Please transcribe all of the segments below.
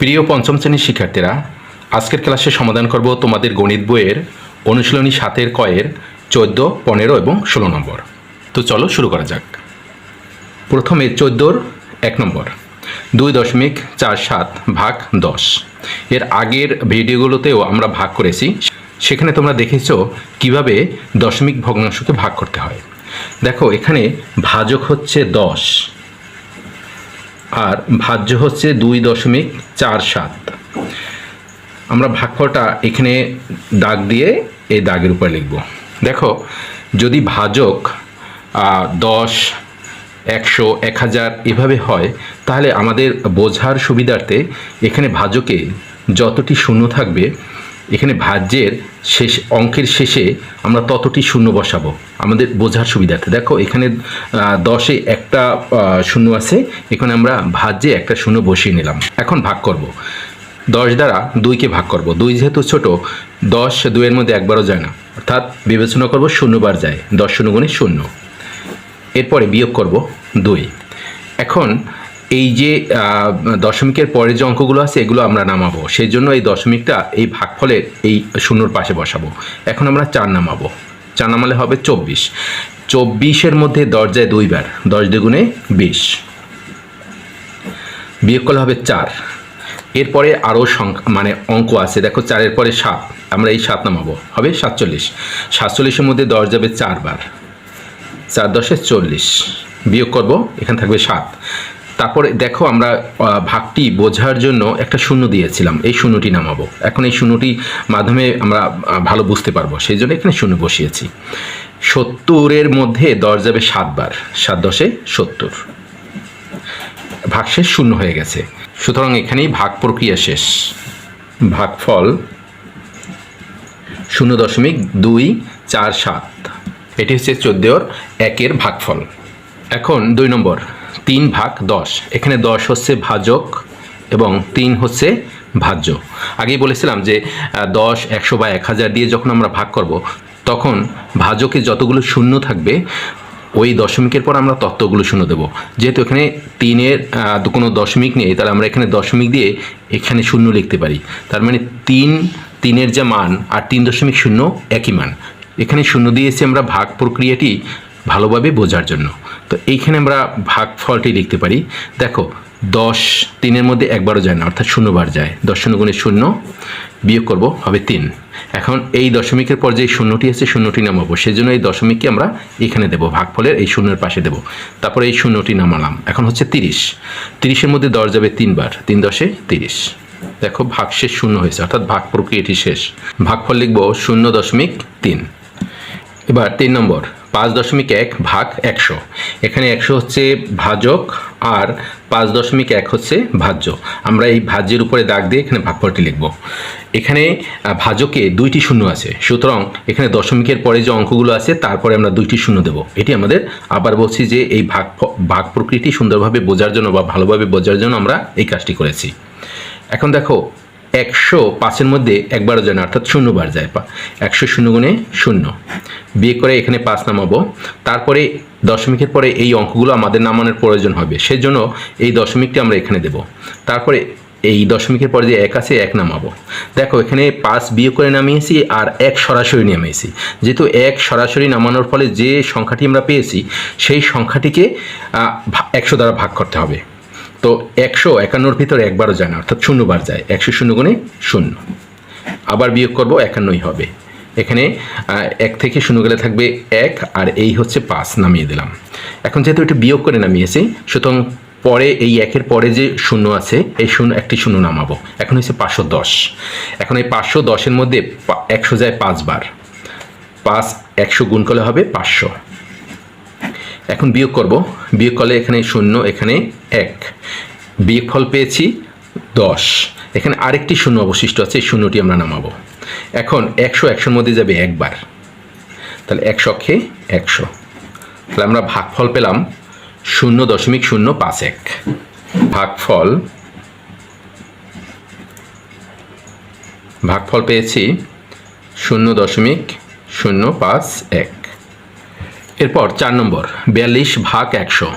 প্রিয় পঞ্চম শ্রেণির শিক্ষার্থীরা, আজকের ক্লাসে সমাধান করব তোমাদের গণিত বইয়ের অনুশীলনী সাতের কয়ের চোদ্দ, পনেরো এবং ষোলো নম্বর। তো চলো শুরু করা যাক। প্রথমে চোদ্দোর এক নম্বর, দুই দশমিক চার সাত ভাগ দশ। এর আগের ভিডিওগুলোতেও আমরা ভাগ করেছি। সেখানে তোমরা দেখেছ কীভাবে দশমিক ভগ্নাংশকে ভাগ করতে হয়। দেখো, এখানে ভাজক হচ্ছে দশ। আর ভাজ্য হচ্ছে দুই দশমিক চার সাত। আমরা ভাগফলটা এখানে দাগ দিয়ে এই দাগের উপরে লিখব। দেখো, যদি ভাজক দশ, একশো, এক হাজার এভাবে হয়, তাহলে আমাদের বোঝার সুবিধার্থে এখানে ভাজকে যতটি শূন্য থাকবে এখানে ভাজ্যের শেষ, অঙ্কের শেষে আমরা ততটি শূন্য বসাবো। আমাদের বোঝার সুবিধার্থে। দেখো, এখানে দশে একটা শূন্য আছে। এখানে আমরা ভাজ্যে একটা শূন্য বসিয়ে নিলাম। এখন ভাগ করব। দশ দ্বারা দুইকে ভাগ করব। দুই যেহেতু ছোট, দশ দুইয়ের মধ্যে একবারও যায় না। অর্থাৎ বিবেচনা করব শূন্যবার যায়। দশ শূন্য গুণে শূন্য। এরপরে বিয়োগ করব দুই। এখন এই যে দশমিকের পরে যে অঙ্কগুলো আছে, এগুলো আমরা নামাবো। সেই জন্য এই দশমিকটা, এই ভাগফলের এই শূন্যর পাশে বসাবো। এখন আমরা চার নামাবো। চার নামালে হবে চব্বিশ। চব্বিশের মধ্যে দশ যায় দুইবার, দশ দুগুণে বিশ। বিয়োগ করলে হবে চার। এরপরে আরও মানে অঙ্ক আছে। দেখো চারের পরে সাত। আমরা এই সাত নামাবো। হবে সাতচল্লিশ। সাতচল্লিশের মধ্যে দশ যাবে চারবার। চার দশে চল্লিশ। বিয়োগ করব, এখানে থাকবে সাত। তারপরে দেখো আমরা ভাগটি বোঝার জন্য একটা শূন্য দিয়েছিলাম। এই শূন্যটি নামাবো। এখন এই শূন্যটি মাধ্যমে আমরা ভালো বুঝতে পারব। সেই জন্য এখানে শূন্য বসিয়েছি। সত্তরের মধ্যে দশ যাবে সাতবার। সাত দশে সত্তর। ভাগশেষ শূন্য হয়ে গেছে। সুতরাং এখানেই ভাগ প্রক্রিয়া শেষ। ভাগফল শূন্য দশমিক দুই চার সাত। এটি হচ্ছে চোদ্দোর একের ভাগফল। এখন দুই নম্বর। তিন ভাগ দশ। এখানে দশ হচ্ছে ভাজক এবং তিন হচ্ছে ভাজ্য। আগেই বলেছিলাম যে দশ, একশো বা এক হাজার দিয়ে যখন আমরা ভাগ করব, তখন ভাজকে যতগুলো শূন্য থাকবে, ওই দশমিকের পর আমরা তত্ত্বগুলো শূন্য দেবো। যেহেতু এখানে তিনের কোনো দশমিক নেই, তাহলে আমরা এখানে দশমিক দিয়ে এখানে শূন্য লিখতে পারি। তার মানে তিন, তিনের যে মান আর তিন দশমিক শূন্য একই মান। এখানে শূন্য দিয়েছি আমরা ভাগ প্রক্রিয়াটি ভালোভাবে বোঝার জন্য। তো এইখানে আমরা ভাগ ফলটি লিখতে পারি। দেখো, দশ তিনের মধ্যে একবারও যায় না, অর্থাৎ শূন্যবার যায়। দশ শূন্য গুণে শূন্য বিয়োগ করব, হবে তিন। এখন এই দশমিকের পর যে শূন্যটি আছে, শূন্যটি নামাবো। সেই জন্য এই দশমিককে আমরা এখানে দেবো, ভাগফলের এই শূন্যের পাশে দেবো। তারপরে এই শূন্যটি নামালাম। এখন হচ্ছে তিরিশ। তিরিশের মধ্যে দশ যাবে তিনবার তিন দশে তিরিশ। দেখো, ভাগ শেষ শূন্য হয়েছে, অর্থাৎ ভাগ প্রক্রিয়াটি শেষ। ভাগফল লিখব শূন্য দশমিক তিন। এবার তিন নম্বর। পাঁচ দশমিক এক ভাগ একশো। এখানে একশো হচ্ছে ভাজক আর পাঁচ দশমিক এক হচ্ছে ভাজ্য। আমরা এই ভাজ্যের উপরে দাগ দিয়ে এখানে ভাগফলটি লিখব। এখানে ভাজকে দুইটি শূন্য আছে। সুতরাং এখানে দশমিকের পরে যে অঙ্কগুলো আছে, তারপরে আমরা দুইটি শূন্য দেব। এটি আমাদের আবার বলছি যে এই ভাগ ভাগ প্রকৃতি সুন্দরভাবে বোঝার জন্য বা ভালোভাবে বোঝার জন্য আমরা এই কাজটি করেছি। এখন দেখো একশো পাঁচের মধ্যে একবারও যায় না, অর্থাৎ শূন্যবার যায়, পা একশো শূন্য গুণে শূন্য। বিয়ে করে এখানে পাঁচ নামাবো। তারপরে দশমিকের পরে এই অঙ্কগুলো আমাদের নামানোর প্রয়োজন হবে। সেজন্য এই দশমিকটি আমরা এখানে দেব। তারপরে এই দশমিকের পরে যে এক আছে, এক নামাবো। দেখো, এখানে পাঁচ বিয়ে করে নামিয়েছি আর এক সরাসরি নামিয়েছি। যেহেতু এক সরাসরি নামানোর ফলে যে সংখ্যাটি আমরা পেয়েছি, সেই সংখ্যাটিকে একশো দ্বারা ভাগ করতে হবে। তো একশো একান্নর ভিতরে একবারও যায় না, অর্থাৎ শূন্যবার যায়। একশো শূন্য গুণে শূন্য। আবার বিয়োগ করব, একান্নই হবে। এখানে এক থেকে শূন্য গেলে থাকবে এক, আর এই হচ্ছে পাঁচ নামিয়ে দিলাম। এখন যেহেতু এটা বিয়োগ করে নামিয়েছি, সুতরাং পরে এই একের পরে যে শূন্য আছে, এই শূন্য, একটি শূন্য নামাবো। এখন হচ্ছে পাঁচশো দশ। এখন এই পাঁচশো দশের মধ্যে একশো যায় পাঁচবার। পাঁচ একশো গুণ করলে হবে পাঁচশো। এখন বিয়োগ করব। বিয়োগ করলে এখানে শূন্য, এখানে এক। বিয়োগ ফল পেয়েছি দশ। এখানে আরেকটি শূন্য অবশিষ্ট আছে, এই শূন্যটি আমরা নামাবো। এখন একশো একশোর মধ্যে যাবে একবার। তাহলে একশো অক্ষে একশো। তাহলে আমরা ভাগফল পেলাম শূন্য দশমিক শূন্য পাঁচ এক। ভাগফল ভাগফল পেয়েছি শূন্য দশমিক শূন্য পাঁচ এক। এরপর চার নম্বর, বিয়াল্লিশ ভাগ একশো।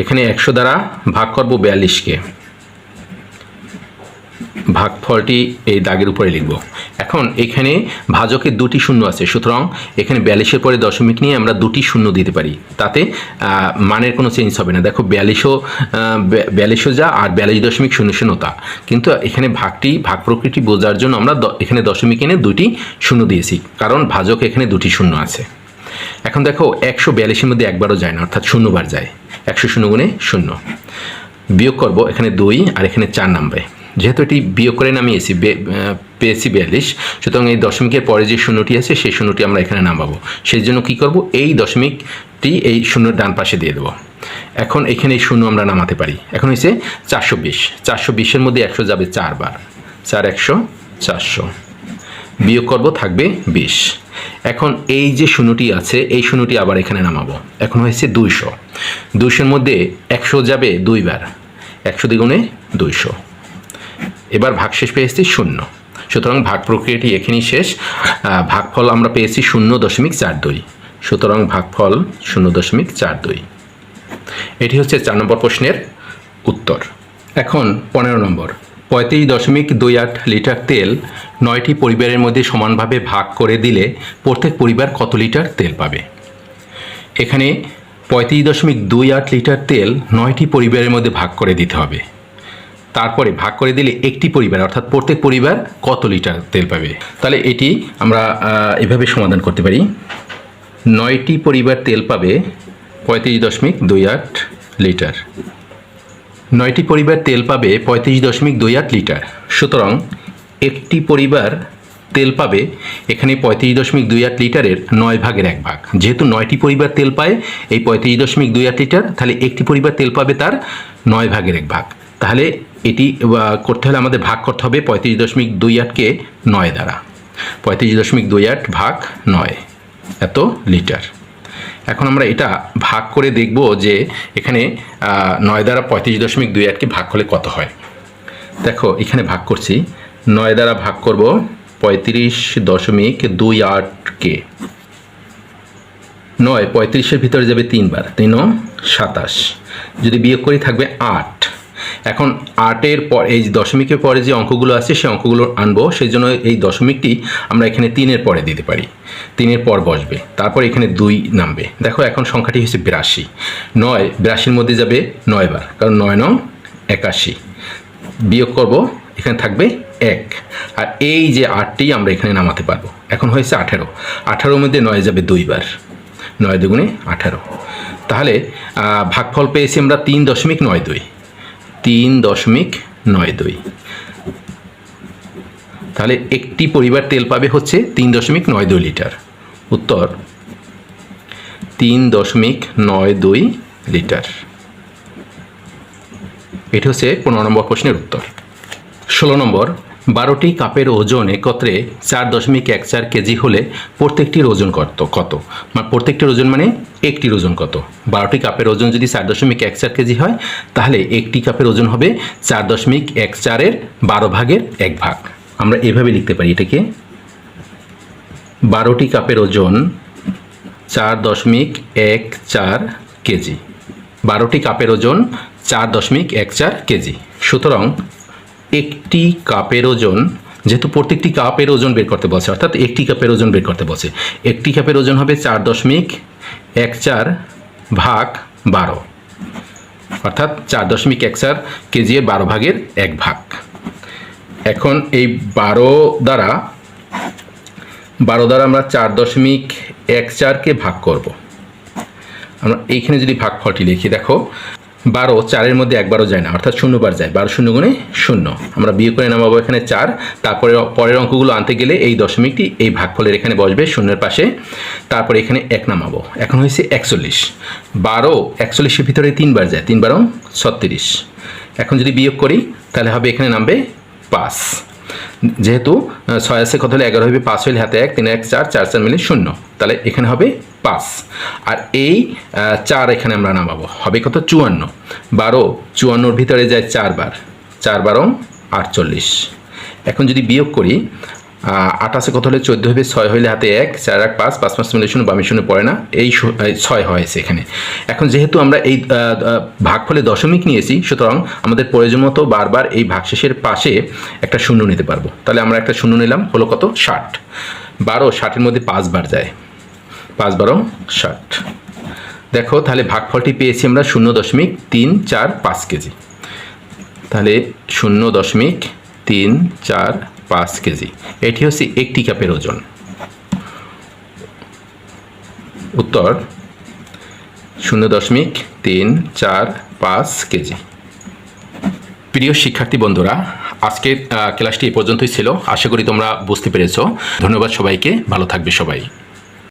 এখানে একশো দ্বারা ভাগ করব বিয়াল্লিশকে। ভাগফলটি এই দাগের উপরে লিখব। এখন এখানে ভাজকের দুটি শূন্য আছে, সুতরাং এখানে বিয়াল্লিশের পরে দশমিক নিয়ে আমরা দুটি শূন্য দিতে পারি। তাতে মানের কোনো চেঞ্জ হবে না। দেখো বিয়াল্লিশও বিয়াল্লিশও যা আর বিয়াল্লিশ দশমিক শূন্য শূন্য তা। কিন্তু এখানে ভাগটি, ভাগ প্রকৃতি বোঝার জন্য আমরা এখানে দশমিক এনে দুটি শূন্য দিয়েছি। কারণ ভাজক এখানে দুটি শূন্য আছে। এখন দেখো, একশো বিয়াল্লিশের মধ্যে একবারও যায় না, অর্থাৎ শূন্যবার যায়। একশো শূন্য গুণে শূন্য। বিয়োগ করব এখানে দুই আর এখানে চার নামবে যেহেতু এটি বিয়োগ করে নামিয়েছি পেয়েছি বিয়াল্লিশ, সুতরাং এই দশমিকের পরে যে শূন্যটি আছে, সেই শূন্যটি আমরা এখানে নামাবো। সেই জন্য কী করব? এই দশমিকটি এই শূন্যর ডান পাশে দিয়ে দেবো। এখন এখানে এই শূন্য আমরা নামাতে পারি। এখন হয়েছে চারশো বিশ। চারশো বিশের মধ্যে একশো যাবে চারবার। চার একশো, চারশো। বিয়োগ করব, থাকবে বিশ। এখন এই যে শূন্যটি আছে, এই শূন্যটি আবার এখানে নামাবো। এখন হয়েছে দুইশো। দুইশোর মধ্যে একশো যাবে দুইবার। একশো দ্বিগুণে দুইশো। এবার ভাগ ভাগশেষ পেয়েছি শূন্য। সুতরাং ভাগ প্রক্রিয়াটি এখানেই শেষ। ভাগফল আমরা পেয়েছি শূন্য দশমিক চার দুই। সুতরাং ভাগফল শূন্য দশমিক চার দুই। এটি হচ্ছে চার নম্বর প্রশ্নের উত্তর। এখন পনেরো নম্বর। পঁয়ত্রিশ দশমিক দুই আট লিটার তেল নয়টি পরিবারের মধ্যে সমানভাবে ভাগ করে দিলে প্রত্যেক পরিবার কত লিটার তেল পাবে? এখানে পঁয়ত্রিশ দশমিক দুই আট লিটার তেল নয়টি পরিবারের মধ্যে ভাগ করে দিতে হবে। তারপরে ভাগ করে দিলে একটি পরিবার, অর্থাৎ প্রত্যেক পরিবার কত লিটার তেল পাবে? তাহলে এটি আমরা এভাবে সমাধান করতে পারি। নয়টি পরিবার তেল পাবে পঁয়ত্রিশ দশমিক দুই আট লিটার। নয়টি পরিবার তেল পাবে পঁয়ত্রিশ দশমিক দুই আট লিটার। সুতরাং একটি পরিবার তেল পাবে এখানে পঁয়ত্রিশ দশমিক দুই আট লিটারের নয় ভাগের এক ভাগ। যেহেতু নয়টি পরিবার তেল পায় এই পঁয়ত্রিশ দশমিক দুই আট লিটার, তাহলে একটি পরিবার তেল পাবে তার নয় ভাগের এক ভাগ। তাহলে এটি করতে হলে আমাদের ভাগ করতে হবে পঁয়ত্রিশ দশমিক দুই আটকে নয় দ্বারা। পঁয়ত্রিশ দশমিক দুই আট ভাগ নয় এত লিটার। এখন আমরা এটা ভাগ করে দেখব যে এখানে নয় দ্বারা পঁয়ত্রিশ দশমিক দুই আটকে ভাগ করলে কত হয়। দেখো, এখানে ভাগ করছি। নয় দ্বারা ভাগ করব পঁয়ত্রিশ দশমিক দুই আটকে। নয়, পঁয়ত্রিশের ভিতরে যাবে তিনবার। তিন সাতাশ। যদি বিয়োগ করি থাকবে আট। এখন আটের পর, এই দশমিকের পরে যে অঙ্কগুলো আছে সেই অঙ্কগুলো আনব। সেই জন্য এই দশমিকটি আমরা এখানে তিনের পরে দিতে পারি। তিনের পর বসবে। তারপর এখানে দুই নামবে। দেখো এখন সংখ্যাটি হচ্ছে বিরাশি। নয় বিরাশির মধ্যে যাবে নয় বার। কারণ নয় নং একাশি। বিয়োগ করব, এখানে থাকবে এক। আর এই যে আটটি আমরা এখানে নামাতে পারব। এখন হয়েছে আঠেরো। আঠারোর মধ্যে নয় যাবে দুইবার নয় দুগুণে আঠারো। তাহলে ভাগফল পেয়েছি আমরা তিন দশমিক নয় দুই। তিন দশমিক নয় দুই। তাহলে একটি পরিবার তেল পাবে হচ্ছে তিন দশমিক নয় দুই লিটার। উত্তর, তিন দশমিক নয় দুই লিটার। এটি হচ্ছে পনেরো নম্বর প্রশ্নের উত্তর। ষোলো নম্বর বারোটি কাপের ওজন একত্রে চার দশমিক এক চার কেজি হলে প্রত্যেকটির ওজন কত কত? মানে প্রত্যেকটির ওজন মানে একটির ওজন কত? বারোটি কাপের ওজন যদি চার দশমিক এক চার কেজি হয়, তাহলে একটি কাপের ওজন হবে চার দশমিক এক চারের বারো ভাগের এক ভাগ। আমরা এভাবে লিখতে পারি এটাকে। বারোটি কাপের ওজন চার দশমিক এক চার কেজি। বারোটি কাপের ওজন চার দশমিক এক চার কেজি। সুতরাং একটি কাপের ওজন, যেহেতু প্রত্যেকটি কাপের ওজন বের করতে বলছে, অর্থাৎ একটি কাপের ওজন বের করতে বলছে, একটি কাপের ওজন হবে চার দশমিক এক চার ভাগ বারো, অর্থাৎ চার দশমিক এক চার কেজি এর বারো ভাগের এক ভাগ। এখন এই বারো দ্বারা বারো দ্বারা আমরা চার দশমিক এক চারকে ভাগ করব। আমরা এইখানে যদি ভাগফলটি লিখি, দেখো বারো, চারের মধ্যে একবারও যায় না, অর্থাৎ শূন্যবার যায়। বারো শূন্য গুণে শূন্য। আমরা বিয়ে করে নামাবো এখানে চার। তারপরে পরের অঙ্কগুলো আনতে গেলে এই দশমিকটি এই ভাগফলের এখানে বসবে শূন্যের পাশে। তারপরে এখানে এক নামাবো। এখন হয়েছে একচল্লিশ। বারো, একচল্লিশের ভিতরে তিনবার যায়। তিন বারো ছত্রিশ। এখন যদি বিয়োগ করি, তাহলে হবে এখানে নামবে পাঁচ। যেহেতু ছয় আছে, কত হলে এগারো হবে? পাঁচ হলে হাতে এক, তিন এক, চার চার চার মিলে শূন্য। তাহলে এখানে হবে পাঁচ। আর এই চার এখানে আমরা নামাবো। হবে কত? চুয়ান্ন। বারো চুয়ান্নর ভিতরে যায় চারবার। চার বারো আটচল্লিশ। এখন যদি বিয়োগ করি আহ, আট আছে কত হলে? চোদ্দ হবে। ছয় হইলে হাতে এক চার এক পাঁচ পাঁচ পাঁচ মিলে শূন্য বামে শূন্য পড়ে না। এই ছয় হয়েছে এখানে এখন যেহেতু আমরা এই আহ, ভাগফলে দশমিক নিয়েছি সুতরাং আমাদের প্রয়োজন মতো বারবার এই ভাগশেষের পাশে একটা শূন্য নিতে পারব। তাহলে আমরা একটা শূন্য নিলাম হলো কত? ষাট। বারো ষাটের মধ্যে পাঁচবার যায়। পাঁচ বারো ষাট। দেখো, তাহলে ভাগফলটি পেয়েছি আমরা শূন্য দশমিক তিন চার পাঁচ কেজি। তাহলে শূন্য দশমিক তিন চার পাঁচ কেজি। এটি হচ্ছে একটি কাপের ওজন। উত্তর, শূন্য দশমিক তিন চার পাঁচ কেজি। প্রিয় শিক্ষার্থী বন্ধুরা, আজকের ক্লাসটি এ পর্যন্তই ছিল। আশা করি তোমরা বুঝতে পেরেছ। ধন্যবাদ সবাইকে। ভালো থাকবে সবাই।